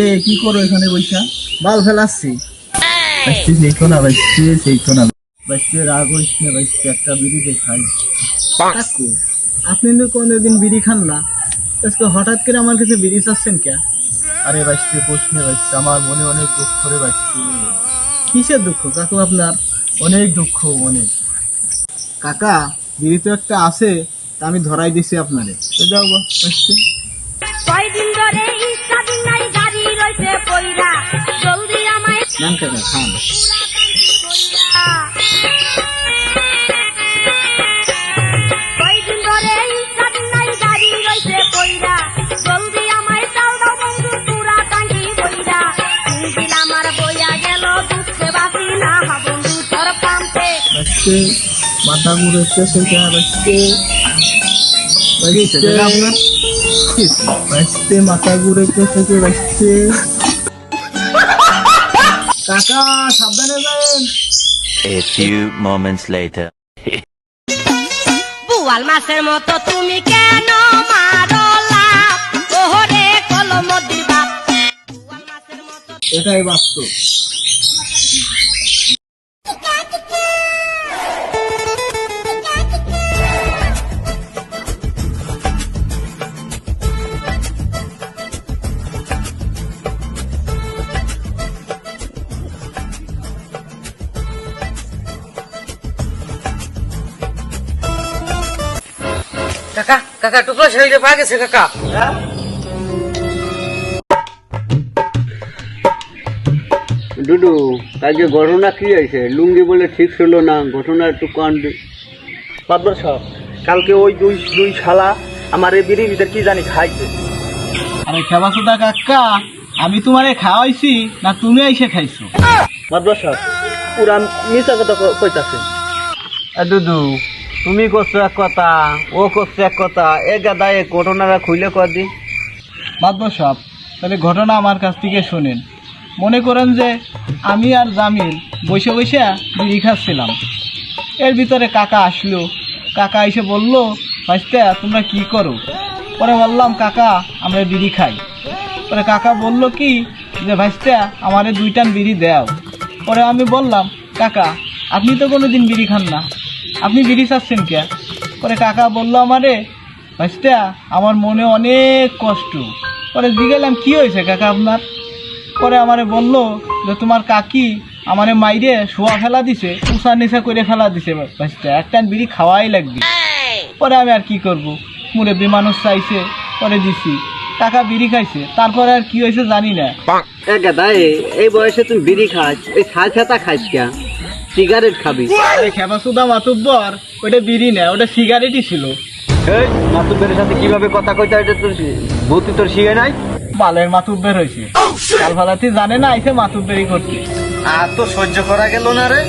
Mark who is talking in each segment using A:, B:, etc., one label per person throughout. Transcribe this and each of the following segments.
A: বাইসতে কি করো এখানে বৈশা?
B: বাল ফেলাচ্ছি।
A: না না রাগ হইস না বাইসতে একটা বিড়ি দেখাই।
B: কাকু আপনি তো কোনোদিন বিড়ি খান না। আজকে হঠাৎ করে আমার কাছে বিড়ি চাচ্ছেন কে?
A: আরে প্রশ্নে বাইসতে আমার মনে অনেক দুঃখ রে বাইসতে
B: কিসের দুঃখ কাকু আপনার?
A: অনেক দুঃখ অনেক।
B: কাকা বিড়ি তো একটা আছে তা আমি ধরাই দিছি আপনারে। তো যাও গো বাইসতে
C: কয়দিন ধরে গাড়ি রয়েছে পইরা জলদি আমায়
B: নেন কাকা খান
C: কয়দিন ধরে ইচ্ছা নাই গাড়ি রয়েছে পইরা জলদি আমায় চাও দাও বন্ধু পুরা টাঙ্কি বইরা দিন আমার বইয়া গেল দুঃখে বাসি না বন্ধু তোর পাম্পে
A: মাথা ঘুরেছে বাইসতে
B: গেছে
A: বাইসতে মাথা ঘুরেছে থেকে বাইসতে
B: কাকা সাবধানে যাবেন।
D: A few moments later.
C: বুয়াল মাছের মতো তুমি কেন মারো লাভ ওহরে কলম দিবা। বুয়াল মাছের মতো
B: এটাই বাস্তব।
E: কাকা কাকা টুকরো শরীরে পা গেছে কাকা।
F: ডুডু আজকে ঘটনা কি হয়েছে? লুঙ্গি বলে ঠিক ছিল না ঘটনা একটু কান
A: সাহেব কালকে ওই দুই দুই শালা আমার এই বিড়ির ভিতর কি জানি খাইছে।
B: আরে খেবাসুদা কাকা আমি তোমারে খাওয়াইছি না তুমি এসে খাইছো?
A: মাদ্রাস সাহেব পুরা মিশা কথা কইতাছে।
F: দুদু তুমি করছ এক কথা, ও করছ এক কথা, এ গাদা এ ঘটনাটা খুলে কর দি।
B: সব তাহলে ঘটনা আমার কাছ থেকে শোনেন। মনে করেন যে আমি আর জামিল বসে বসে বিড়ি খাচ্ছিলাম এর ভিতরে কাকা আসলো। কাকা এসে বলল, ভাইস্তা, তোমরা কি করো? পরে বললাম, কাকা, আমরা বিড়ি খাই। পরে কাকা বলল কি, যে ভাইস্তা, আমারে দুইটান বিড়ি দাও। পরে আমি বললাম, কাকা, আপনি তো কোনো দিন বিড়ি খান না। আপনি বিড়ি চাচ্ছেন কে? পরে কাকা বলল আমারে ভাইস্তা আমার মনে অনেক কষ্ট। পরে জিগেলাম কি হয়েছে কাকা আপনার? পরে আমারে বলল যে তোমার কাকি আমারে মাইরে শোয়া ফেলা দিছে উষা নিশা করে ফেলা দিছে ভাইস্তা একটা বিড়ি খাওয়াই লাগবে। পরে আমি আর কি করব? মুরব্বী মানুষ চাইছে পরে দিছি। কাকা বিড়ি খাইছে তারপরে আর কি হয়েছে জানি না।
F: গাদা এই বয়সে তুমি বিড়ি খাস এই ছাই ছাতা খাইস কে? সিগারেট খাবি।
B: আরে খেপাসুদা মাতুব্বর ওটা বিড়ি না ওটা সিগারেটই ছিল।
F: এই মাতুবের সাথে কীভাবে কথা কইতে এটা তোর ভূতি তোর শিখে নাই?
B: বালের মাতুব্বের হয়েছে। কাল ফালাতি জানে না আইসে মাতুব্বেরই করতে।
A: আর তো সহ্য করা গেল না রে।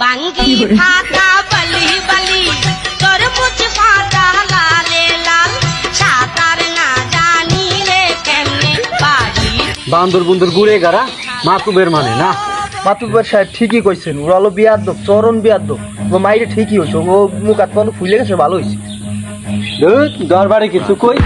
C: বাঙ্গি ফাটা বলি? বলি তরমুজ ফাটা লালে লাল সাঁতার না জানিলে কেমনে বাড়ি
F: বান্দর বুন্দর ঘুরে গারা মাতুবের মানে না?
A: মাতুব্বর সাহেব ঠিকই কইছেন বিয়ার দোক চরণ বিয়ার দোক ও মাইরে ঠিকই হয়েছে ও মুখ হাত ফুলে গেছে ভালো হয়েছে
F: দরবারে কিছু কই?